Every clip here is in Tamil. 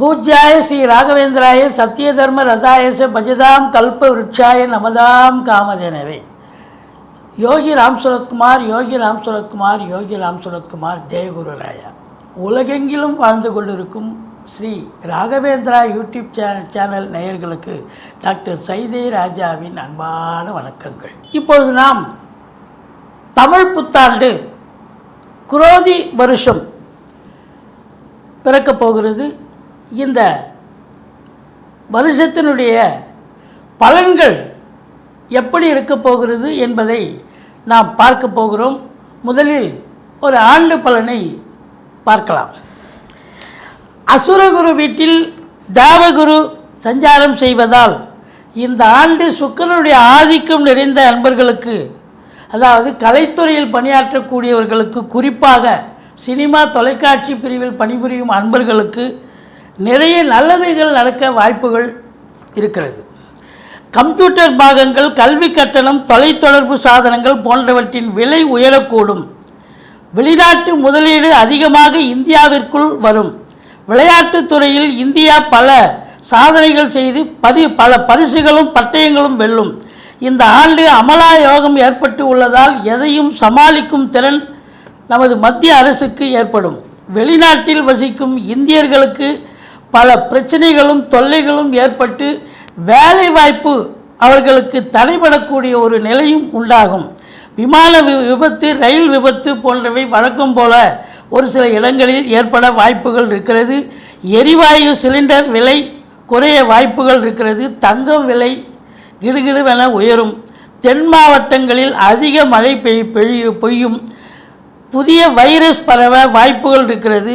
பூஜ்யாய ஸ்ரீ ராகவேந்திராய சத்திய தர்ம ரதாயச பஜதாம் கல்ப விருட்சாய நமதாம் காமதேனவே. யோகி ராம் சுரத்குமார் யோகி ராம் சுரத்குமார் யோகி ராம் சுரத்குமார் ஜெயகுருராயா. உலகெங்கிலும் வாழ்ந்து கொண்டிருக்கும் ஸ்ரீ ராகவேந்திரா யூடியூப் சே சேனல் நேயர்களுக்கு டாக்டர் சைதே ராஜாவின் அன்பான வணக்கங்கள். இப்பொழுது நாம் தமிழ் புத்தாண்டு குரோதி வருஷம் பிறக்கப் போகிறது. இந்த வருஷத்தினுடைய பலன்கள் எப்படி இருக்கப் போகிறது என்பதை நாம் பார்க்க போகிறோம். முதலில் ஒரு ஆண்டு பலனை பார்க்கலாம். அசுரகுரு வீட்டில் தேவகுரு சஞ்சாரம் செய்வதால் இந்த ஆண்டு சுக்கரனுடைய ஆதிக்கம் நிறைந்த அன்பர்களுக்கு அதாவது கலைத்துறையில் பணியாற்றக்கூடியவர்களுக்கு குறிப்பாக சினிமா தொலைக்காட்சி பிரிவில் பணிபுரியும் அன்பர்களுக்கு நிறைய நல்லதுகள் நடக்க வாய்ப்புகள் இருக்கிறது. கம்ப்யூட்டர் பாகங்கள் கல்வி கட்டணம் தொலைத்தொடர்பு சாதனங்கள் போன்றவற்றின் விலை உயரக்கூடும். வெளிநாட்டு முதலீடு அதிகமாக இந்தியாவிற்குள் வரும். விளையாட்டுத் துறையில் இந்தியா பல சாதனைகள் செய்து பதி பல பரிசுகளும் பட்டயங்களும் வெல்லும். இந்த ஆண்டு அமலா யோகம் ஏற்பட்டு உள்ளதால் எதையும் சமாளிக்கும் திறன் நமது மத்திய அரசுக்கு ஏற்படும். வெளிநாட்டில் வசிக்கும் இந்தியர்களுக்கு பல பிரச்சனைகளும் தொல்லைகளும் ஏற்பட்டு வேலைவாய்ப்பு அவர்களுக்கு தடைபடக்கூடிய ஒரு நிலையும் உண்டாகும். விமான விபத்து ரயில் விபத்து போன்றவை வழக்கம் போல ஒரு சில இடங்களில் ஏற்பட வாய்ப்புகள் இருக்கிறது. எரிவாயு சிலிண்டர் விலை குறைய வாய்ப்புகள் இருக்கிறது. தங்கம் விலை கிடுகிடுவென உயரும். தென் மாவட்டங்களில் அதிக மழை பெய் பெய்யும் புதிய வைரஸ் பரவ வாய்ப்புகள் இருக்கிறது.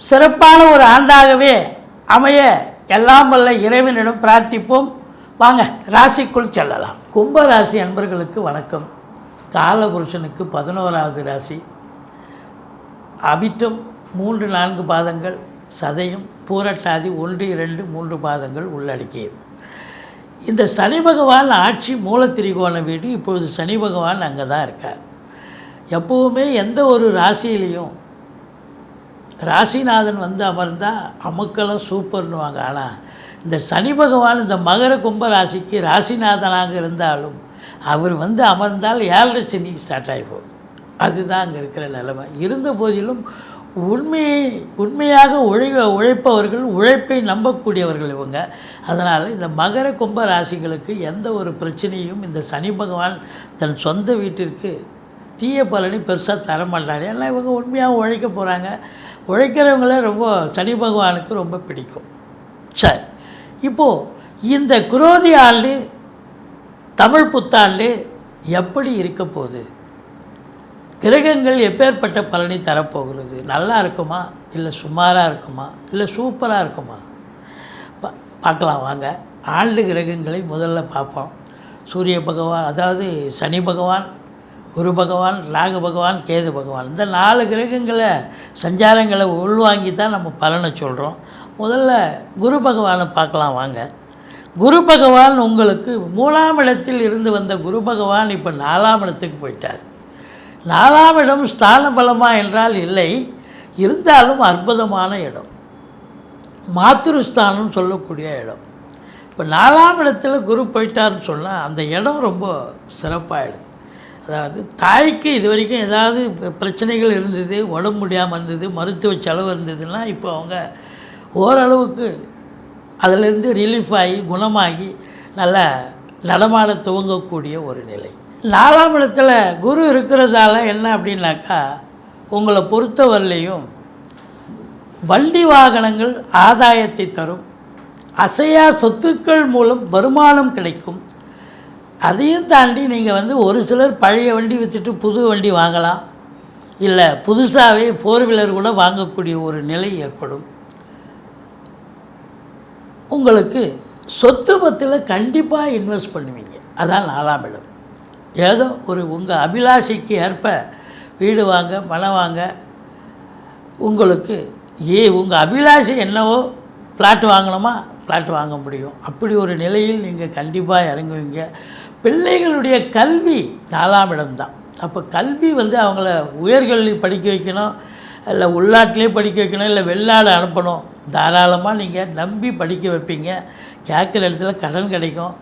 சிறப்பான ஒரு ஆண்டாகவே அமைய எல்லாம் வல்ல இறைவனிடம் பிரார்த்திப்போம். வாங்க ராசிக்குள் செல்லலாம். கும்ப ராசி அன்பர்களுக்கு வணக்கம். காலபுருஷனுக்கு பதினோராவது ராசி. அபிட்டம் மூன்று நான்கு பாதங்கள் சதயம் பூரட்டாதி ஒன்று இரண்டு மூன்று பாதங்கள் உள்ளடக்கியது. இந்த சனி பகவான் ஆட்சி மூலத்திரிகோண வீடு இப்பொழுது சனி பகவான் அங்கே தான் இருக்கார். எப்போவுமே எந்த ஒரு ராசியிலையும் ராசிநாதன் வந்து அமர்ந்தால் அமுக்கெல்லாம் சூப்பர்னுவாங்க ஆனால் இந்த சனி பகவான் இந்த மகர கும்ப ராசிக்கு ராசிநாதனாக இருந்தாலும் அவர் வந்து அமர்ந்தால் ஏழரை சனிக்கு ஸ்டார்ட் ஆகி போகுது அதுதான் அங்கே இருக்கிற நிலைமை. இருந்த போதிலும் உண்மையை உண்மையாக உழை உழைப்பவர்கள் உழைப்பை நம்பக்கூடியவர்கள் இவங்க. அதனால் இந்த மகர கும்ப ராசிகளுக்கு எந்த ஒரு பிரச்சனையும் இந்த சனி பகவான் தன் சொந்த வீட்டிற்கு தீய பலனை பெருசாக தர மாட்டார் ஏன்னா இவங்க உண்மையாக உழைக்க போகிறாங்க உழைக்கிறவங்கள ரொம்ப சனி பகவானுக்கு ரொம்ப பிடிக்கும். சரி. இப்போது இந்த குரோதி ஆண்டு தமிழ் புத்தாண்டு எப்படி இருக்க போகுது? கிரகங்கள் எப்பேற்பட்ட பலனை தரப்போகிறது? நல்லா இருக்குமா? இல்லை சுமாராக இருக்குமா? இல்லை சூப்பராக இருக்குமா? பா பார்க்கலாம் வாங்க. ஆண்டு கிரகங்களை முதல்ல பார்ப்போம். சூரிய பகவான் அதாவது சனி பகவான் குரு பகவான் ராகு பகவான் கேது பகவான். இந்த நாலு கிரகங்களை சஞ்சாரங்களை உள்வாங்கி தான் நம்ம பலனை சொல்கிறோம் முதல்ல குரு பகவானை பார்க்கலாம் வாங்க. குரு பகவான் உங்களுக்கு மூணாம் இடத்தில் இருந்து வந்த குரு பகவான் இப்போ நாலாம் இடத்துக்கு போயிட்டார். நாலாம் இடம் ஸ்தான பலமா என்றால் இல்லை இருந்தாலும் அற்புதமான இடம். மாத்திருஸ்தானம் சொல்லக்கூடிய இடம். இப்போ நாலாம் இடத்துல குரு போயிட்டாருன்னு சொன்னால் அந்த இடம் ரொம்ப சிறப்பாகிடும் அதாவது தாய்க்கு இது வரைக்கும் ஏதாவது பிரச்சனைகள் இருந்தது உடம்பு முடியாமல் இருந்தது மருத்துவ செலவு இருந்ததுன்னா இப்போ அவங்க ஓரளவுக்கு அதிலிருந்து ரிலீஃப் ஆகி குணமாகி நல்லா நடமாட துவங்கக்கூடிய ஒரு நிலை. நாலாம் இடத்துல குரு இருக்கிறதால என்ன அப்படின்னாக்கா உங்களை பொறுத்தவரையிலையும் வண்டி வாகனங்கள் ஆதாயத்தை தரும் அசையா சொத்துக்கள் மூலம் வருமானம் கிடைக்கும் அதையும் தாண்டி நீங்கள் வந்து ஒரு சிலர் பழைய வண்டி விற்றுட்டு புது வண்டி வாங்கலாம். இல்லை புதுசாகவே ஃபோர் வீலர் கூட வாங்கக்கூடிய ஒரு நிலை ஏற்படும். உங்களுக்கு சொத்து பத்தில் கண்டிப்பாக இன்வெஸ்ட் பண்ணுவீங்க. அதான் நாலாம் இடம். ஏதோ ஒரு உங்கள் அபிலாஷைக்கு ஏற்ப வீடு வாங்க மனம் வாங்க உங்களுக்கு ஏ உங்கள் அபிலாஷை என்னவோ ஃப்ளாட் வாங்கணுமா? ஃப்ளாட் வாங்க முடியும். அப்படி ஒரு நிலையில் நீங்கள் கண்டிப்பாக இறங்குவீங்க. பிள்ளைகளுடைய கல்வி நாலாம் இடம்தான். அப்போ கல்வி வந்து அவங்கள உயர்கல்வி படிக்க வைக்கணும் இல்லை உள்நாட்டிலே படிக்க வைக்கணும் இல்லை வெளிநாடு அனுப்பணும். தாராளமாக நீங்கள் நம்பி படிக்க வைப்பீங்க. கேட்குற இடத்துல கடன் கிடைக்கும்.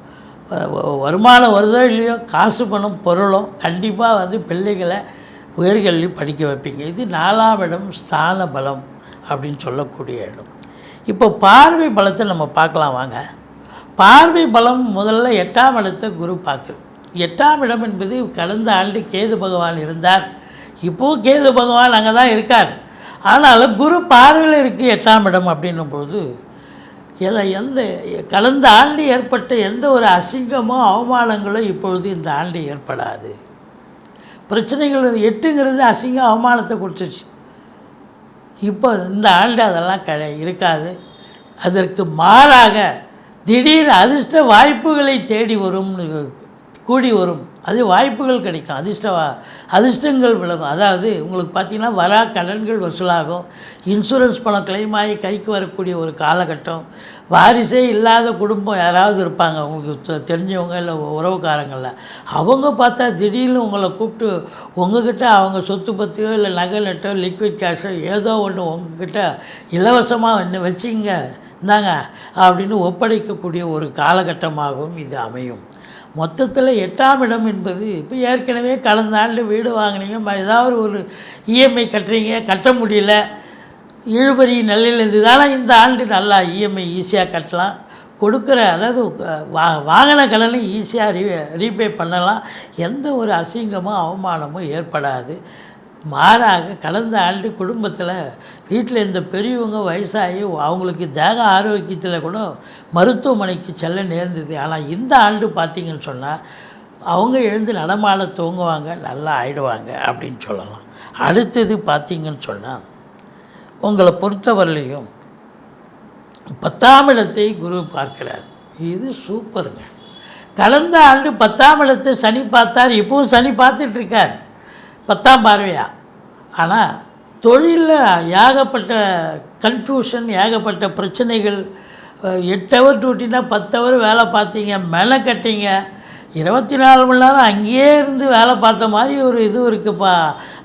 வருமானம் வருதோ இல்லையோ காசு பணம் பொருளும் கண்டிப்பாக வந்து பிள்ளைகளை உயர்கல்வி படிக்க வைப்பீங்க. இது நாலாம் இடம் ஸ்தான பலம் அப்படின்னு சொல்லக்கூடிய இடம். இப்போ பார்வை பலத்தை நம்ம பார்க்கலாம் வாங்க. பார்வை பலம் முதல்ல எட்டாம் இடத்தை குரு பார்க்குது. எட்டாம் இடம் என்பது கடந்த ஆண்டு கேது பகவான் இருந்தார். இப்போது கேது பகவான் அங்கே தான் இருக்கார். ஆனாலும் குரு பார்வையில் இருக்குது எட்டாம் இடம் அப்படின்னும் பொழுது எதை எந்த கடந்த ஆண்டு ஏற்பட்ட எந்த ஒரு அசிங்கமோ அவமானங்களோ இப்பொழுது இந்த ஆண்டு ஏற்படாது. பிரச்சனைகள் எட்டுங்கிறது அசிங்கம் அவமானத்தை கொடுத்துச்சு இப்போ இந்த ஆண்டு அதெல்லாம் கிடை இருக்காது. அதற்கு மாறாக திடீர் அதிர்ஷ்ட வாய்ப்புகளை தேடி வரும்னு கூடி வரும். அது வாய்ப்புகள் கிடைக்கும். அதிர்ஷ்ட அதிர்ஷ்டங்கள் விலகும். அதாவது உங்களுக்கு பார்த்தீங்கன்னா வரா கடன்கள் வசூலாகும். இன்சூரன்ஸ் பணம் கிளைம் ஆகி கைக்கு வரக்கூடிய ஒரு காலகட்டம். வாரிசே இல்லாத குடும்பம் யாராவது இருப்பாங்க. உங்களுக்கு தெரிஞ்சவங்க இல்லை உறவுக்காரங்களில். அவங்க பார்த்தா திடீர்னு உங்களை கூப்பிட்டு உங்ககிட்ட அவங்க சொத்து பற்றியோ இல்லை நகை நட்டோ லிக்விட் கேஷோ ஏதோ ஒன்று உங்ககிட்ட இலவசமாக என்ன வச்சிங்க இந்தாங்க அப்படின்னு ஒப்படைக்கக்கூடிய ஒரு காலகட்டமாகவும் இது அமையும். மொத்தத்தில் எட்டாம் இடம் என்பது இப்போ ஏற்கனவே கடந்த ஆண்டு வீடு வாங்கினீங்க ஏதாவது ஒரு இஎம்ஐ கட்டுறீங்க கட்ட முடியல. இழுபறி நிலையில் இருந்ததால இந்த ஆண்டு நல்லா இஎம்ஐ ஈஸியாக கட்டலாம். கொடுக்குற அதாவது வா வாங்கின கடனை ஈஸியாக ரீ ரீபே பண்ணலாம். எந்த ஒரு அசிங்கமோ அவமானமோ ஏற்படாது. மாறாக கடந்த ஆண்டு குடும்பத்தில் வீட்டில் இந்த பெரியவங்க வயசாகி அவங்களுக்கு தேக ஆரோக்கியத்தில் கூட மருத்துவமனைக்கு செல்ல நேர்ந்தது. ஆனால் இந்த ஆண்டு பார்த்தீங்கன்னு சொன்னால் அவங்க எழுந்து நடமாட துவங்குவாங்க நல்லா ஆயிடுவாங்க அப்படின்னு சொல்லலாம். அடுத்தது பார்த்திங்கன்னு சொன்னால் உங்களை பொறுத்தவரையிலையும் பத்தாம் இடத்தை குரு பார்க்கிறார். இது சூப்பருங்க. கடந்த ஆண்டு பத்தாம் இடத்தை சனி பார்த்தார் இப்போவும் சனி பார்த்துட்ருக்கார் பத்தாம் பார்வையா? ஆனால் தொழிலில் ஏகப்பட்ட கன்ஃபியூஷன் ஏகப்பட்ட பிரச்சனைகள் எட்டு ஹவர் டியூட்டினா பத்து ஹவர் வேலை பார்த்தீங்க மென கட்டிங்க இருபத்தி நாலு மணி நேரம் அங்கேயே இருந்து வேலை பார்த்த மாதிரி ஒரு இது இருக்குப்பா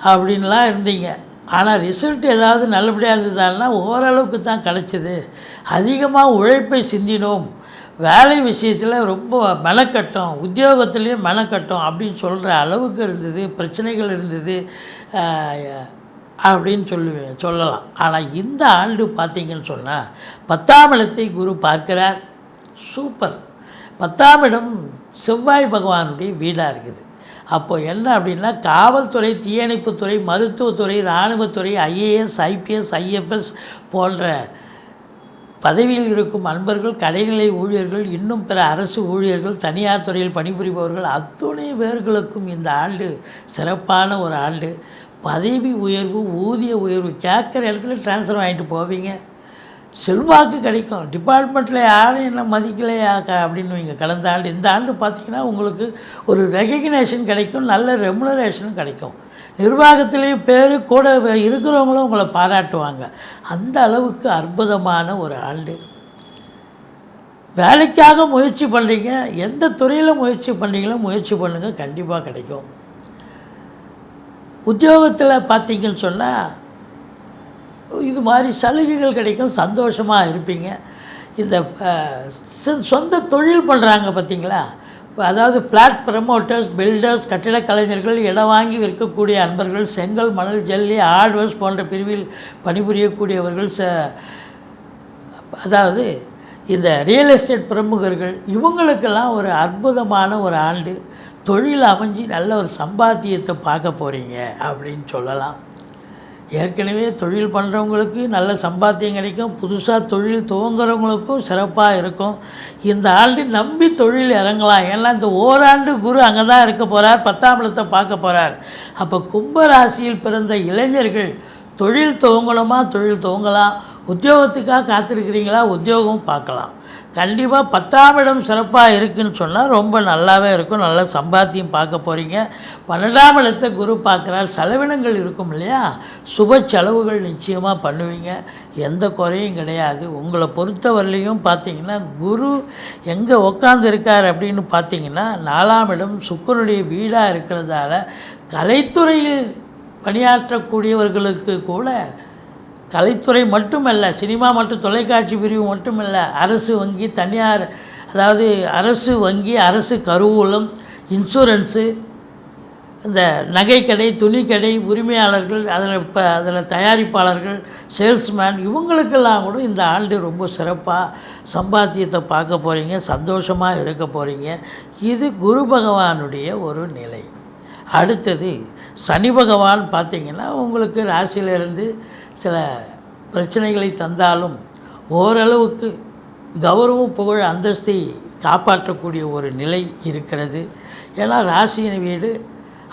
அப்படின்லாம் இருந்தீங்க. ஆனால் ரிசல்ட் ஏதாவது நல்லபடியாக இருந்ததால்னா ஓரளவுக்கு தான் கிடச்சிது. அதிகமாக உழைப்பை சிந்தினோம். வேலை விஷயத்தில் ரொம்ப மெனக்கட்டம். உத்தியோகத்துலேயும் மெனக்கட்டம் அப்படின்னு சொல்கிற அளவுக்கு இருந்தது பிரச்சனைகள் இருந்தது அப்படின்னு சொல்லுவேன் சொல்லலாம். ஆனால் இந்த ஆண்டு பார்த்தீங்கன்னு சொன்னால் பத்தாம் இடத்தை குரு பார்க்கிறார். சூப்பர். பத்தாம் இடம் செவ்வாய் பகவானுடைய வீடாக இருக்குது. அப்போ என்ன அப்படின்னா காவல்துறை தீயணைப்புத்துறை மருத்துவத்துறை இராணுவத்துறை ஐஏஎஸ் ஐபிஎஸ் ஐஎஃப்எஸ் போன்ற பதவியில் இருக்கும் அன்பர்கள் கடைநிலை ஊழியர்கள் இன்னும் பிற அரசு ஊழியர்கள் தனியார் துறையில் பணிபுரிபவர்கள் அத்துணை பேர்களுக்கும் இந்த ஆண்டு சிறப்பான ஒரு ஆண்டு. பதவி உயர்வு ஊதிய உயர்வு கேட்குற இடத்துல ட்ரான்ஸ்ஃபர் வாங்கிட்டு போவீங்க. செல்வாக்கு கிடைக்கும். டிபார்ட்மெண்ட்டில் யாரும் என்ன மதிக்கலையா க- அப்படின்னு வைங்க. கடந்த ஆண்டு இந்த ஆண்டு பார்த்தீங்கன்னா உங்களுக்கு ஒரு ரெகக்னேஷன் கிடைக்கும் நல்ல ரெமுனரேஷனும் கிடைக்கும். நிர்வாகத்திலையும் பேர் கூட இருக்கிறவங்களும் உங்களை பாராட்டுவாங்க. அந்த அளவுக்கு அற்புதமான ஒரு ஆண்டு. வேலைக்காக முயற்சி பண்ணுறீங்க எந்த துறையில் முயற்சி பண்ணுறீங்களோ முயற்சி பண்ணுங்கள் கண்டிப்பாக கிடைக்கும். உத்தியோகத்தில் பார்த்தீங்கன்னு சொன்னால் இது மாதிரி சலுகைகள் கிடைக்கும் சந்தோஷமாக இருப்பீங்க. இந்த சொந்த தொழில் பண்ணுறாங்க பார்த்தீங்களா அதாவது ஃப்ளாட் ப்ரமோட்டர்ஸ் பில்டர்ஸ் கட்டிடக் கலைஞர்கள் இடம் வாங்கி விற்கக்கூடிய அன்பர்கள் செங்கல் மணல் ஜல்லி ஹார்ட்வேர்ஸ் போன்ற பிரிவில் பணிபுரியக்கூடியவர்கள் ச அதாவது இந்த ரியல் எஸ்டேட் பிரமுகர்கள் இவங்களுக்கெல்லாம் ஒரு அற்புதமான ஒரு ஆண்டு. தொழில் அமைஞ்சு நல்ல ஒரு சம்பாத்தியத்தை பார்க்க போகிறீங்க அப்படின்னு சொல்லலாம். ஏற்கனவே தொழில் பண்ணுறவங்களுக்கு நல்ல சம்பாத்தியம் கிடைக்கும். புதுசாக தொழில் துவங்குறவங்களுக்கும் சிறப்பாக இருக்கும். இந்த ஆண்டு நம்பி தொழில் இறங்கலாம். ஏன்னா இந்த ஓராண்டு குரு அங்கே தான் இருக்க போகிறார் பத்தாம் இடத்தை பார்க்க போகிறார் அப்போ கும்பராசியில் பிறந்த இளைஞர்கள் தொழில் துவங்கணுமா? தொழில் துவங்கலாம். உத்தியோகத்துக்காக காத்திருக்கிறீங்களா? உத்தியோகம் பார்க்கலாம். கண்டிப்பாக பத்தாம் இடம் சிறப்பாக இருக்குன்னு சொன்னால் ரொம்ப நல்லாவே இருக்கும். நல்ல சம்பாத்தியம் பார்க்க போகிறீங்க பன்னெண்டாம் இடத்தை குரு பார்க்குறார். செலவினங்கள் இருக்கும் இல்லையா? சுப செலவுகள் நிச்சயமாக பண்ணுவீங்க. எந்த குறையும் கிடையாது. உங்களை பொறுத்தவரையிலையும் பார்த்தீங்கன்னா குரு எங்கே உட்காந்துருக்கார் அப்படின்னு பார்த்தீங்கன்னா நாலாம் இடம் சுக்கரனுடைய வீடாக இருக்கிறதால கலைத்துறையில் பணியாற்றக்கூடியவர்களுக்கு கூட கலைத்துறை மட்டுமல்ல சினிமா மற்றும் தொலைக்காட்சி பிரிவு மட்டுமல்ல அரசு வங்கி தனியார் அதாவது அரசு வங்கி அரசு கருவூலம் இன்சூரன்ஸு இந்த நகைக்கடை துணிக்கடை உரிமையாளர்கள் அதில் இப்போ அதில் தயாரிப்பாளர்கள் சேல்ஸ்மேன் இவங்களுக்கெல்லாம் கூட இந்த ஆண்டு ரொம்ப சிறப்பாக சம்பாத்தியத்தை பார்க்க போகிறீங்க சந்தோஷமாக இருக்க போகிறீங்க இது குரு பகவானுடைய ஒரு நிலை. அடுத்தது சனி பகவான் பார்த்திங்கன்னா உங்களுக்கு ராசியிலிருந்து சில பிரச்சனைகளை தந்தாலும் ஓரளவுக்கு கௌரவம் புகழ் அந்தஸ்தை காப்பாற்றக்கூடிய ஒரு நிலை இருக்கிறது. ஏன்னா ராசியின் வீடு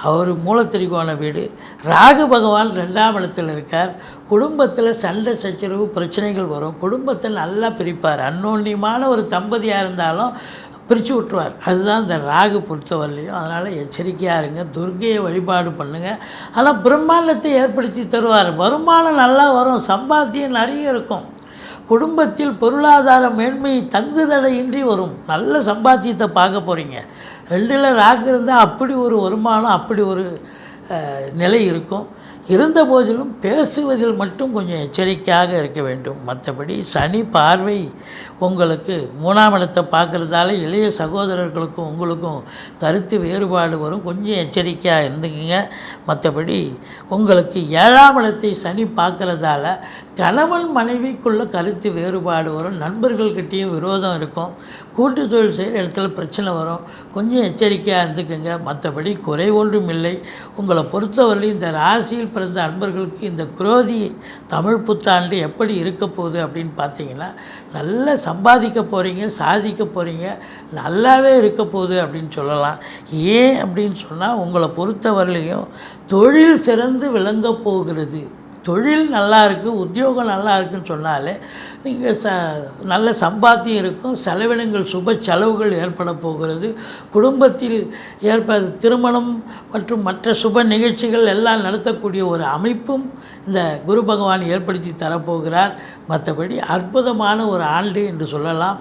அவர் மூலத்திரிகோண வீடு ராகு பகவான் ரெண்டாம் இடத்தில் இருக்கார். குடும்பத்தில் சண்டை சச்சரவு பிரச்சனைகள் வரும். குடும்பத்தை நல்லா பிரிப்பார். அன்னோன்யமான ஒரு தம்பதியாக இருந்தாலும் பிரித்து விட்டுருவார். அதுதான் இந்த ராகு பொறுத்தவரையிலையும். அதனால் எச்சரிக்கையாக இருங்க. துர்கையை வழிபாடு பண்ணுங்கள் ஆனால் பிரம்மாண்டத்தை ஏற்படுத்தி தருவார். வருமானம் நல்லா வரும். சம்பாத்தியம் நிறைய இருக்கும். குடும்பத்தில் பொருளாதார மேன்மை தங்குதடையின்றி வரும். நல்ல சம்பாத்தியத்தை பார்க்க போகிறீங்க ரெண்டில் ராகு இருந்தால் அப்படி ஒரு வருமானம் அப்படி ஒரு நிலை இருக்கும். இருந்த போதிலும் பேசுவதில் மட்டும் கொஞ்சம் எச்சரிக்கையாக இருக்க வேண்டும். மற்றபடி சனி பார்வை உங்களுக்கு மூணாம் இடத்தை பார்க்குறதால இளைய சகோதரர்களுக்கும் உங்களுக்கும் கருத்து வேறுபாடு வரும். கொஞ்சம் எச்சரிக்கையாக இருந்துக்குங்க. மற்றபடி உங்களுக்கு ஏழாம் இடத்தை சனி பார்க்குறதால கணவன் மனைவிக்குள்ள கருத்து வேறுபாடு வரும். நண்பர்கள்கிட்டேயும் விரோதம் இருக்கும். கூட்டு தொழில் செய்கிற இடத்துல பிரச்சனை வரும். கொஞ்சம் எச்சரிக்கையாக இருந்துக்குங்க. மற்றபடி குறை ஒன்றும் இல்லை. உங்களை பொறுத்தவரை இந்த ராசியில் பிறந்த அன்பர்களுக்கு இந்த குரோதி தமிழ் புத்தாண்டு எப்படி இருக்க போகுது அப்படின்னு பார்த்தீங்கன்னா நல்லா சம்பாதிக்க போகிறீங்க சாதிக்க போகிறீங்க நல்லாவே இருக்க போகுது அப்படின்னு சொல்லலாம். ஏன் அப்படின்னு சொன்னால் உங்களை பொறுத்தவரையிலையும் தொழில் சிறந்து விளங்க போகிறது. தொழில் நல்லா இருக்குது உத்தியோகம் நல்லா இருக்குன்னு சொன்னாலே நீங்கள் ச நல்ல சம்பாத்தியம் இருக்கும் செலவினங்கள் சுப செலவுகள் ஏற்பட போகிறது. குடும்பத்தில் ஏற்ப திருமணம் மற்றும் மற்ற சுப நிகழ்ச்சிகள் எல்லாம் நடத்தக்கூடிய ஒரு அமைப்பும் இந்த குரு பகவான் ஏற்படுத்தி தரப்போகிறார். மற்றபடி அற்புதமான ஒரு ஆண்டு என்று சொல்லலாம்.